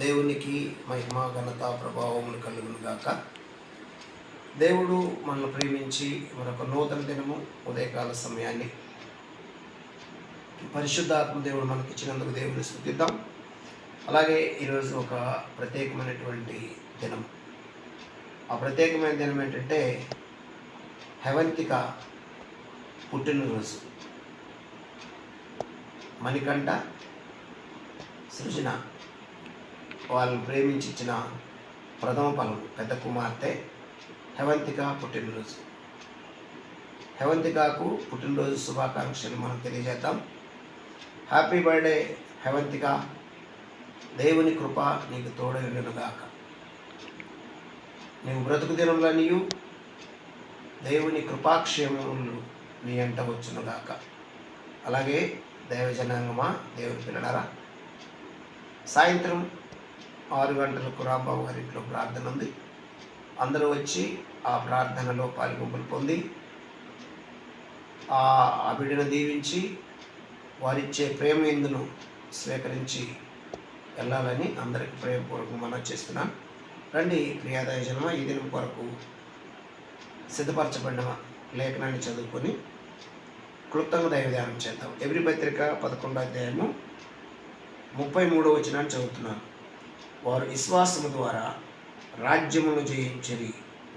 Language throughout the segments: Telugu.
దేవునికి మహిమ ఘనత ప్రభావములు కలుగును గాక. దేవుడు మనల్ని ప్రేమించి మరొక నూతన దినము ఉదయకాల సమయాన్ని పరిశుద్ధాత్మ దేవుడు మనకి ఇచ్చినందుకు దేవుని స్థుతిద్దాం. అలాగే ఈరోజు ఒక ప్రత్యేకమైనటువంటి దినం. ఆ ప్రత్యేకమైన దినం ఏంటంటే హెవంతిక పుట్టినరోజు. మణికంఠ సృజన వాళ్ళని ప్రేమించి ఇచ్చిన ప్రథమ ఫలం పెద్ద కుమార్తె హెవంతిక పుట్టినరోజు. హెవంతికకు పుట్టినరోజు శుభాకాంక్షలు మనం తెలియజేద్దాం. హ్యాపీ బర్త్డే హెవంతిక దేవుని కృప నీకు తోడయుండునుగాక నీవు బ్రతుకు దినంలో నీవు దేవుని కృపాక్షేమములు నీ అంట వచ్చునుగాక అలాగే దైవజనాంగమా దేవుని పిల్లడారా సాయంత్రం ఆరు గంటలకు రాంబాబు గారి ఇంట్లో ప్రార్థన ఉంది. అందరూ వచ్చి ఆ ప్రార్థనలో పాల్గొంపులు పొంది ఆ ఆ బిడ్డను దీవించి వారిచ్చే ప్రేమ ఇందును స్వీకరించి వెళ్ళాలని అందరికి ప్రేమపూర్వకం మనం చేస్తున్నాను. రండి ప్రియాదాయ జన్మ ఈ దినం కొరకు సిద్ధపరచబడిన లేఖనాన్ని చదువుకొని క్లుప్తంగా దైవధ్యానం చేద్దాం. ఎవరి పత్రిక పదకొండో అధ్యాయము ముప్పై మూడో వచనాన్ని చదువుతున్నాను. వారు విశ్వాసము ద్వారా రాజ్యమును జయించిరి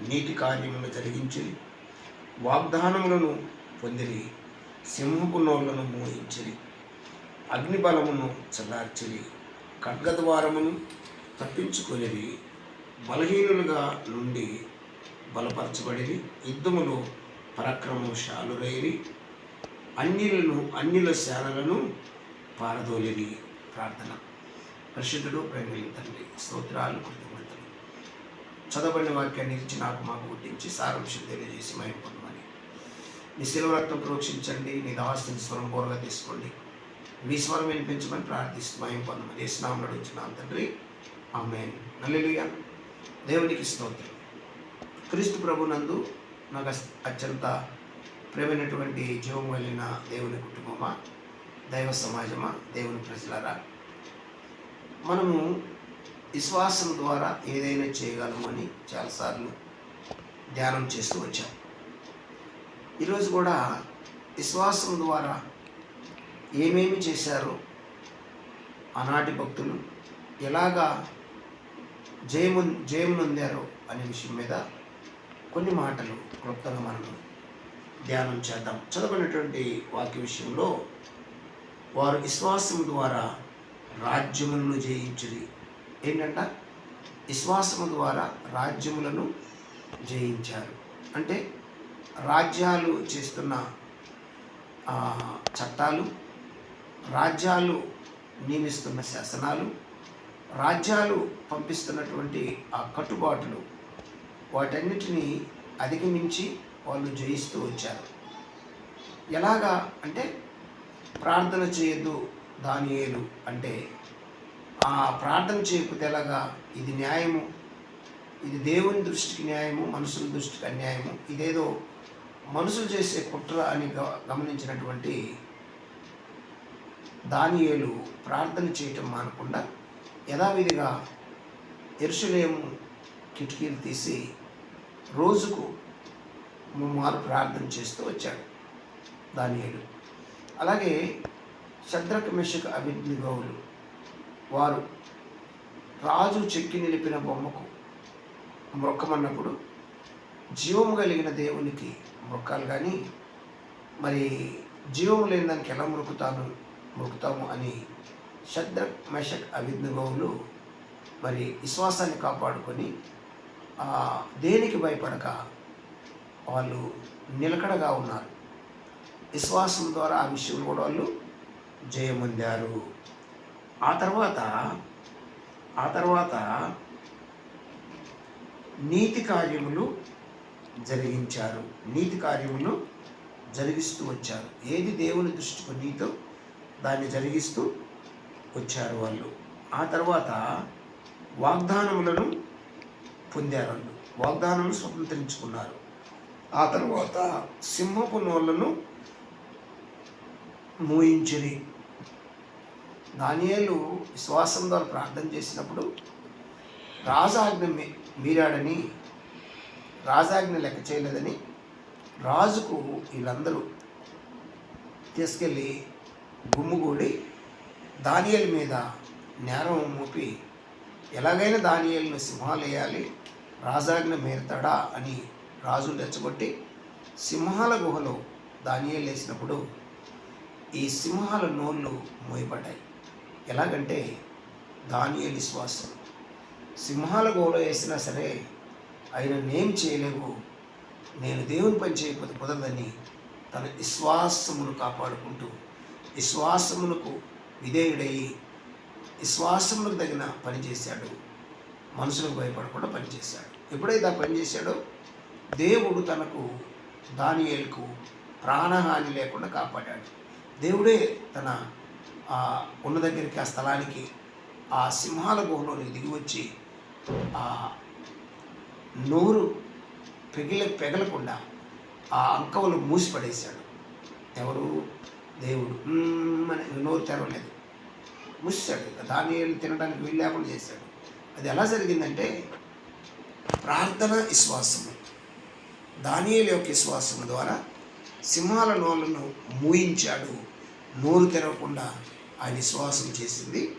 నీతి కార్యములను జరిగించిరి వాగ్దానములను పొందిరి సింహపు నోళ్ళను మోయించిరి అగ్నిబలమును చల్లార్చిరి ఖడ్గద్వారమును తప్పించుకొనిరి బలహీనులుగా నుండి బలపరచబడిరి యుద్ధములో పరాక్రమశాలురైరి అన్యులను అన్యుల శాలలను పారదోలిరి. ప్రార్థన. పరిశుద్ధుడు ప్రేమిలి తండ్రి స్తోత్రాలు కృతజ్ఞతలు. చదవబడిన వాక్యాన్ని ఇచ్చి నాకు మాకు గుర్తించి సారాంశం తెలియజేసి మయం పొందమని. నీ శిలువ రక్తం ప్రోక్షించండి నీ దాస్తుని స్వరం బోరగా తీసుకోండి. మీ స్వరం వినిపించమని ప్రార్థిస్తూ మయం పొందమని స్నానం స్నామం నడుచున్నాం తండ్రి. ఆమె నల్లిలుయ దేవునికి స్తోత్రం. క్రీస్తు ప్రభునందు నాకు అత్యంత ప్రేమైనటువంటి జీవం వెళ్ళిన దేవుని కుటుంబమా? దైవ సమాజమా? దేవుని ప్రజలారా? మనము విశ్వాసం ద్వారా ఏదైనా చేయగలమని చాలాసార్లు ధ్యానం చేస్తూ వచ్చాం. ఈరోజు కూడా విశ్వాసం ద్వారా ఏమేమి చేశారో ఆనాటి భక్తులు ఎలాగా జయము జయమునొందారో అనే విషయం మీద కొన్ని మాటలు క్లుప్తంగా మనం ధ్యానం చేద్దాం. చదవనటువంటి వాక్య విషయంలో వారు విశ్వాసం ద్వారా రాజ్యములను జయించిరి ఏంటంట? విశ్వాసము ద్వారా రాజ్యములను జయించారు. అంటే రాజ్యాలు చేస్తున్న చట్టాలు రాజ్యాలు నియమిస్తున్న శాసనాలు రాజ్యాలు పంపిస్తున్నటువంటి ఆ కట్టుబాట్లు వాటన్నిటినీ అధిగమించి వాళ్ళు జయిస్తూ వచ్చారు. ఎలాగా అంటే ప్రార్థన చేయొద్దు దానియేలు అంటే ఆ ప్రార్థన చేయకు తెలగా ఇది న్యాయము ఇది దేవుని దృష్టికి న్యాయము మనుషుల దృష్టికి అన్యాయము ఇదేదో మనుషులు చేసే కుట్ర అని గ- గమనించినటువంటి దానియేలు ప్రార్థన చేయటం మానకుండా యథావిధిగా ఎరుసలేము కిటికీలు తీసి రోజుకు ముమ్మారు ప్రార్థన చేస్తూ వచ్చాడు దానియేలు. అలాగే శద్రక మెషక అభిజ్ఞగౌలు వారు రాజు చెక్కి నిలిపిన బొమ్మకు మృక్కమన్నప్పుడు జీవము కలిగిన దేవునికి మృక్కాలు కానీ మరి జీవము లేని దానికి ఎలా మొక్కుతాను మృకుతాము అని శద్రక్ మెషక్ అభిజ్ఞగౌలు మరి విశ్వాసాన్ని కాపాడుకొని దేనికి భయపడక వాళ్ళు నిలకడగా ఉన్నారు. విశ్వాసం ద్వారా ఆ విషయంలో కూడా వాళ్ళు జయమొందారు. ఆ తర్వాత ఆ తర్వాత నీతి కార్యములు జరిగించారు. నీతి కార్యములు జరిగిస్తూ వచ్చారు. ఏది దేవుని దృష్టికి నీతో దాన్ని జరిగిస్తూ వచ్చారు వాళ్ళు. ఆ తర్వాత వాగ్దానములను పొందారు వాళ్ళు. వాగ్దానములు స్వతంత్రించుకున్నారు. ఆ తర్వాత సింహపు నోళ్ళను మూయించిరి. దానియేలు విశ్వాసం ద్వారా ప్రార్థన చేసినప్పుడు రాజాజ్ఞ మీరాడని రాజాజ్ఞ లెక్క చేయలేదని రాజుకు వీళ్ళందరూ తీసుకెళ్ళి గుమ్ముగూడి దానియేలు మీద నేరం మోపి ఎలాగైనా దానియేలును సింహాలు వేయాలి రాజాజ్ఞ మేరతాడా అని రాజును రెచ్చగొట్టి సింహాల గుహలో దానియేలు వేసినప్పుడు ఈ సింహాల నోళ్ళు మోయబడ్డాయి. ఎలాగంటే దానియ విశ్వాసం. సింహాల గోడ వేసినా సరే ఆయన నేమ్ చేయలేవు. నేను దేవుని పని చేయకపోతే కుదరదని తన విశ్వాసమును కాపాడుకుంటూ విశ్వాసమునకు విధేయుడై విశ్వాసములకు తగిన పని చేశాడు. మనుషులకు భయపడకుండా పనిచేశాడు ఎప్పుడైతే ఆ పని చేశాడో దేవుడు తనకు దానియేలుకు ప్రాణహాని లేకుండా కాపాడాడు. దేవుడే తన ఆ ఉన్న దగ్గరికి ఆ స్థలానికి ఆ సింహాల గుహలోనికి దిగి వచ్చి ఆ నోరు పెగిల పెగలకుండా ఆ అంకవులు మూసిపడేశాడు ఎవరు? దేవుడు. అని నోరు తెరవలేదు. మూసాడు. దాన్ని తినడానికి వీలు లేకుండా చేశాడు. అది ఎలా జరిగిందంటే ప్రార్థన విశ్వాసము. దానియేలు యొక్క విశ్వాసము ద్వారా సింహాల నోళ్ళను మూయించాడు. నోరు తెరవకుండా ఆయన విశ్వాసం చేసింది.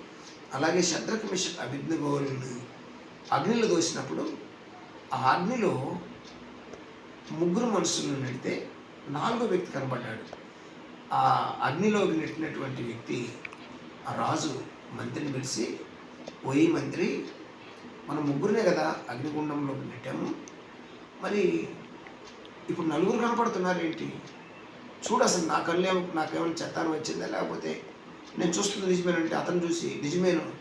అలాగే శత్రుక మిషన్ అభిజ్ఞగోలను అగ్నిలో దోసినప్పుడు ఆ అగ్నిలో ముగ్గురు మనుషులను నెడితే నాలుగో వ్యక్తి కనబడ్డాడు. ఆ అగ్నిలోకి నెట్టినటువంటి వ్యక్తి ఆ రాజు మంత్రిని పిలిచి పోయి మంత్రి మనం ముగ్గురునే కదా అగ్నిగుండంలోకి నెట్టాము. మరి ఇప్పుడు నలుగురు కనపడుతున్నారు ఏంటి చూడు అసలు నా కళ్ళు నాకేమైనా చెత్తాను వచ్చిందా? లేకపోతే నేను చూస్తుంది నిజమేనంటే అతను చూసి నిజమేను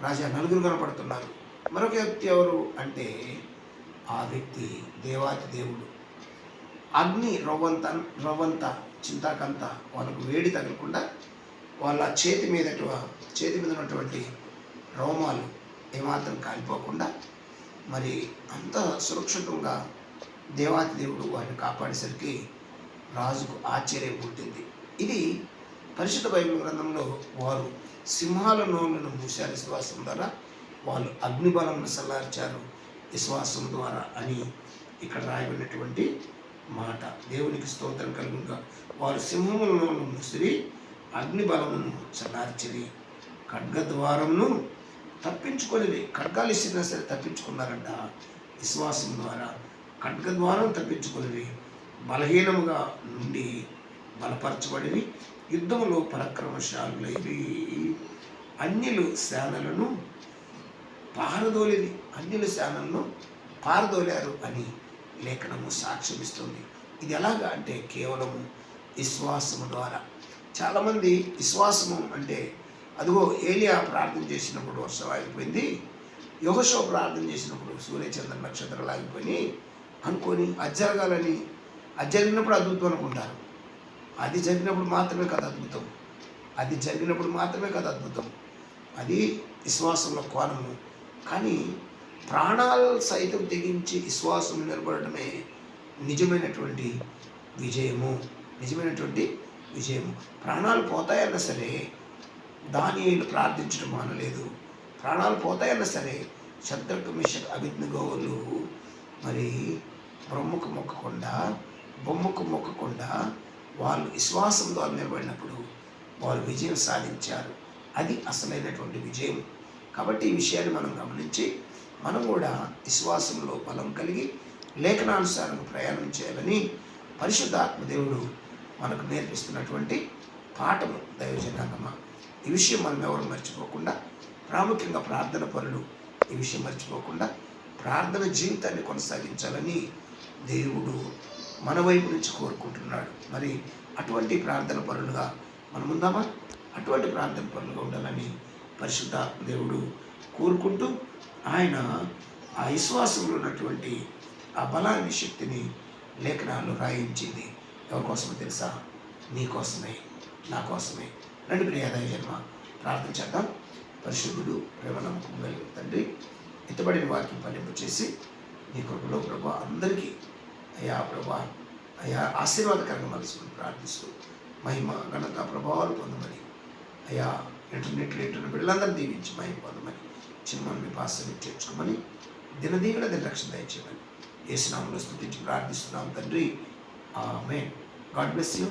రాజా నలుగురు కనపడుతున్నారు. మరొక వ్యక్తి ఎవరు అంటే ఆ వ్యక్తి దేవాతి దేవుడు. అగ్ని రవ్వంత రవ్వంత చింతాకంత వాళ్ళకు వేడి తగలకుండా వాళ్ళ చేతి మీద చేతి మీద ఉన్నటువంటి రోమాలు ఏమాత్రం కాలిపోకుండా మరి అంత సురక్షితంగా దేవాతి దేవుడు వారిని కాపాడేసరికి రాజుకు ఆశ్చర్యం పుట్టింది. ఇది పరిశుద్ధ బైబిల్ గ్రంథంలో వారు సింహాల నోములను మూశారు విశ్వాసం ద్వారా. వాళ్ళు అగ్నిబలంను సల్లార్చారు విశ్వాసం ద్వారా అని ఇక్కడ రాయబడినటువంటి మాట. దేవునికి స్తోత్రం కలుగుగా వారు సింహములను ముసిరి అగ్నిబలమును చల్లార్చిరి ఖడ్గద్వారంను తప్పించుకొని ఖడ్గాలు ఇచ్చినా సరే తప్పించుకున్నారంట. విశ్వాసం ద్వారా ఖడ్గద్వారం తప్పించుకొని బలహీనముగా నుండి బలపరచబడివి యుద్ధములో పరాక్రమశాలులైవి అన్యులు సేనలను పారదోలిది. అన్యుల సేనలను పారదోలారు అని లేఖనము సాక్ష్యమిస్తుంది. ఇది ఎలాగా అంటే కేవలం విశ్వాసము ద్వారా. చాలామంది విశ్వాసము అంటే అదిగో ఏలియా ప్రార్థన చేసినప్పుడు వర్షం ఆగిపోయింది. యోగశో ప్రార్థన చేసినప్పుడు సూర్యచంద్ర నక్షత్రాలు ఆగిపోయి అనుకొని అది జరగాలని అది జరిగినప్పుడు అద్భుతం అనుకుంటారు అది జరిగినప్పుడు మాత్రమే కదా అద్భుతం. అది జరిగినప్పుడు మాత్రమే కదా అద్భుతం. అది విశ్వాసంలో కోణము. కానీ ప్రాణాలు సైతం తెగించి విశ్వాసం నిలబడటమే నిజమైనటువంటి విజయము. నిజమైనటువంటి విజయము. ప్రాణాలు పోతాయన్నా సరే దాని ప్రార్థించడం మానలేదు. ప్రాణాలు పోతాయన్నా సరే శత్రుకు మిషన్ అభిజ్ఞగోవులు మరి బ్రహ్మకు మొక్కకుండా బొమ్మకు మొక్కకుండా వాళ్ళు విశ్వాసం ద్వారా నిలబడినప్పుడు వారు విజయం సాధించారు. అది అసలైనటువంటి విజయం. కాబట్టి ఈ విషయాన్ని మనం గమనించి మనం కూడా విశ్వాసంలో బలం కలిగి లేఖనానుసారం ప్రయాణం చేయాలని పరిశుద్ధాత్మదేవుడు మనకు నేర్పిస్తున్నటువంటి పాఠము దైవజనాంగమా. ఈ విషయం మనం ఎవరు మర్చిపోకుండా ప్రాముఖ్యంగా ప్రార్థన పరులు ఈ విషయం మర్చిపోకుండా ప్రార్థన జీవితాన్ని కొనసాగించాలని దేవుడు మన వైపు నుంచి కోరుకుంటున్నాడు. మరి అటువంటి ప్రార్థన పరులుగా మనం ఉందామా? అటువంటి ప్రార్థన పరులుగా ఉండాలని పరిశుద్ధ దేవుడు కోరుకుంటూ ఆయన ఆ విశ్వాసంలో ఉన్నటువంటి ఆ బలాన్ని శక్తిని లేఖనాలు రాయించింది. ఎవరి కోసమో తెలుసా? నీ కోసమే నా కోసమే. రండి ప్రియాదాయ జన్మ ప్రార్థన చేద్దాం. పరిశుద్ధుడు ప్రేమ నమ్మకం తండ్రి ఎత్తబడిన వాక్యం పలింపు చేసి నీ కృపలో ప్రభు అందరికీ అయ్యా ప్రభా అయ్యా ఆశీర్వాదకరంగా మనసుకుని ప్రార్థిస్తూ మహిమ ఘనత ప్రభావాలు పొందమని. అయ్యా ఇంటర్నెట్లో ఇంటున్న బిడ్డలందరూ దీవించి మహిమ పొందమని. చిన్న పాస్టర్ని చేర్చుకోమని దినదీవుల దినరక్షణ దయచేయమని. ఏసునామంలో స్థుతించి ప్రార్థిస్తున్నాం తండ్రి. ఆమె గాడ్ బ్లెస్ యూ.